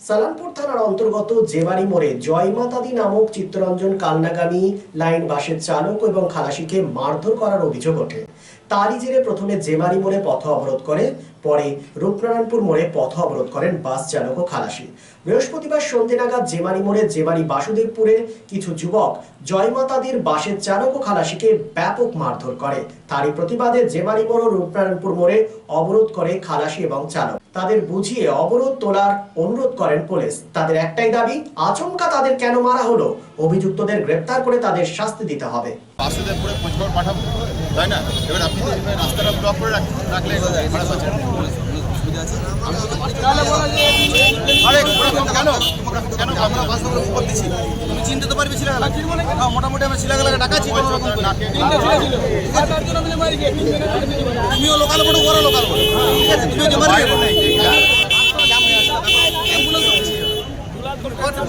সালামপুর থানার অন্তর্গত জেবারি মোড়ে জয়মাতাদি নামক চিত্তরঞ্জন কালনাগামী লাইন বাসের চালক এবং খালাসিকে মারধর করার অভিযোগ ওঠে। তারই জেরে প্রথমে জেমারি মোড়ে পথ অবরোধ করে, পরে রূপনারায়ণপুর মোড়ে পথ অবরোধ করেন বাস চালক ও খালাসি। বৃহস্পতিবার সন্ধ্যে নাগাদ জেমারি মোড়ে জেমারি বাসুদেবপুরে কিছু যুবক জয়মাতাদির বাসের চালক ও খালাসিকে ব্যাপক মারধর করে। তারই প্রতিবাদে জেমারি মোড় ও রূপনারায়ণপুর মোড়ে অবরোধ করে খালাসি এবং চালক। তাদের বুঝিয়ে অবরোধ তোলার অনুরোধ করেন পুলিশ। তাদের একটাই দাবি, আচমকা তাদের কেন মারা হলো? অভিযুক্তদের গ্রেপ্তার করে তাদের শাস্তি দিতে হবে। বাসুদেবপুরে খোঁজখবর পাঠাবো। তাই না? এবার আপনি তো রাস্তাটা ব্লক করে রাখলে খারাপ আছে। আরে ওরকম কেন? কেন? আমরা বাস উপর তুমি চিনতে তো পারবি ছিলাগালা হ্যাঁ মোটামুটি আমরা ডাকাচ্ছি কোনো রকম তুমিও লোকাল বড় বড় লোকাল বড় ঠিক আছে? তুমিও তো-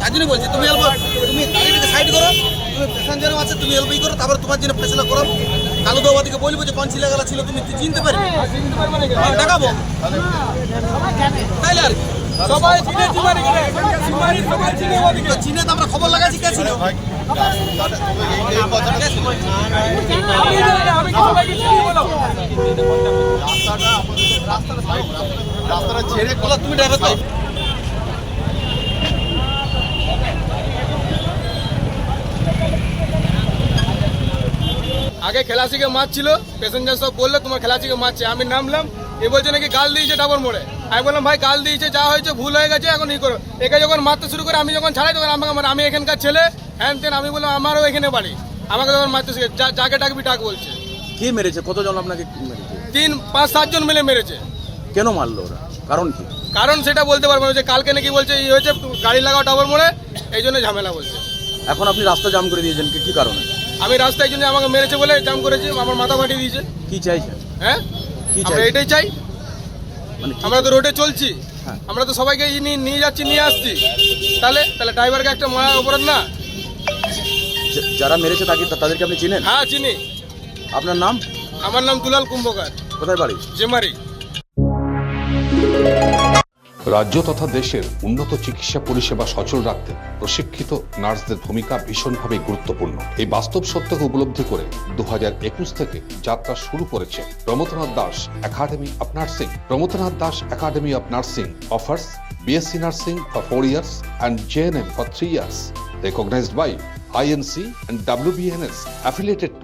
তাই জন্য বলছি তুমি অল্প তুমি গাড়িটাকে সাইড করো তুমি প্যাসেঞ্জারও আছে তুমি অল্পই করো তারপর তোমার জন্য ফেসলা করো। কালো দোবাদিকে বলব যে কোন ছিলাগালা ছিল তুমি চিনতে পারবে? দেখাবো। তাইলে আর কি। সবাই চিনে চিমারি চিমারি সবাই চিনে ওদিকে। চিনে তো আমরা খবর লাগাচ্ছি কে ছিল আমি জানি আমি সবাইকে চিনি বলো। রাস্তাটা ছেড়ে কোলা তুমি ড্রাইভার আগে মারছিল প্যাসেঞ্জার সব বলল, তোমার খেলাসিকে মারছে। আমি নামলাম, এ বলছে নাকি গাল দিয়েছে ডাবর মোড়ে। আমি বললাম, ভাই, গাল দিয়েছে, যা হয়েছে, ভুল হয়ে গেছে, এখন ই করো। একে যখন মারতে শুরু করে, আমি যখন ছাড়াই, তখন আমাকে। আমি এখানকার ছেলে, হ্যান আমি বললাম, আমারও এখানে বাড়ি। আমাকে যখন মারতে শিখে যাকে ডাকবি, ডাক, বলছে। কে মেরেছে? কতজন আপনাকে মেরেছে? তিন পাঁচ সাতজন মিলে মেরেছে। কেন মারলো ওরা? কারণ কি? কারণ সেটা বলতে পারব না। যে কালকে নাকি বলছে ই হয়েছে গাড়ি লাগাও ডাবর মোড়ে এই জন্য ঝামেলা বলছে। এখন আপনি রাস্তা জাম করে দিয়েছেন কি কি কারণে? আমি রাস্তায় জন্য আমাকে মেরেছে বলে জাম করেছি আমার মাথা ফাটিয়ে দিয়েছে। কি চাইছেন? হ্যাঁ? কি আমরা চাই এটাই চাই। মানে কি- আমরা তো রোডে চলছি। হ্যাঁ। আমরা তো সবাইকে ই নিয়ে নিয়ে যাচ্ছি নিয়ে আসছি। তাহলে তাহলে ড্রাইভারকে একটা মারা অপরাধ না? যা- যারা মেরেছে তাকে তাদেরকে আপনি চিনেন? হ্যাঁ চিনি। আপনার নাম? আমার নাম দুলাল কুম্ভকার। কোথায় বাড়ি? জেমারি। রাজ্য তথা দেশের উন্নত চিকিৎসা পরিষেবা সচল রাখতে প্রশিক্ষিত নার্সদের ভূমিকা ভীষণভাবে গুরুত্বপূর্ণ। এই বাস্তব সত্যকে উপলব্ধি করে দুহাজার একুশ থেকে যাত্রা শুরু করেছে Pramathanath Das academy of nursing. Pramathanath Das academy of nursing offers BSc nursing for four years and JNM for three years. Recognized by INC and WBNS affiliated to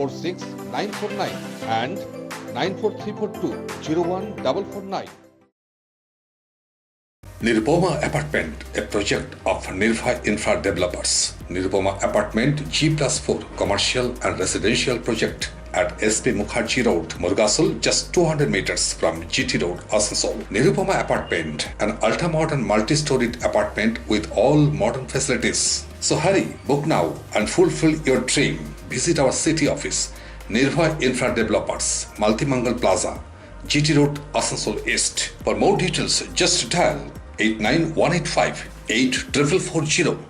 four six nine four nine and nine four three four two zero one double four nine. Nirupoma Apartment, a project of Nirvai Infra Developers. Nirupoma Apartment G plus 4 commercial and residential project at SP Mukherjee Road, Murgasol, just 200 meters from GT Road, Asansol. Nirupoma Apartment, an ultra-modern multi-storied apartment with all modern facilities. So hurry, book now and fulfill your dream. Visit our city office, Nirva Infra Developers, Multimangal Plaza, GT Road, Asansol East. For more details, just dial 89185 8440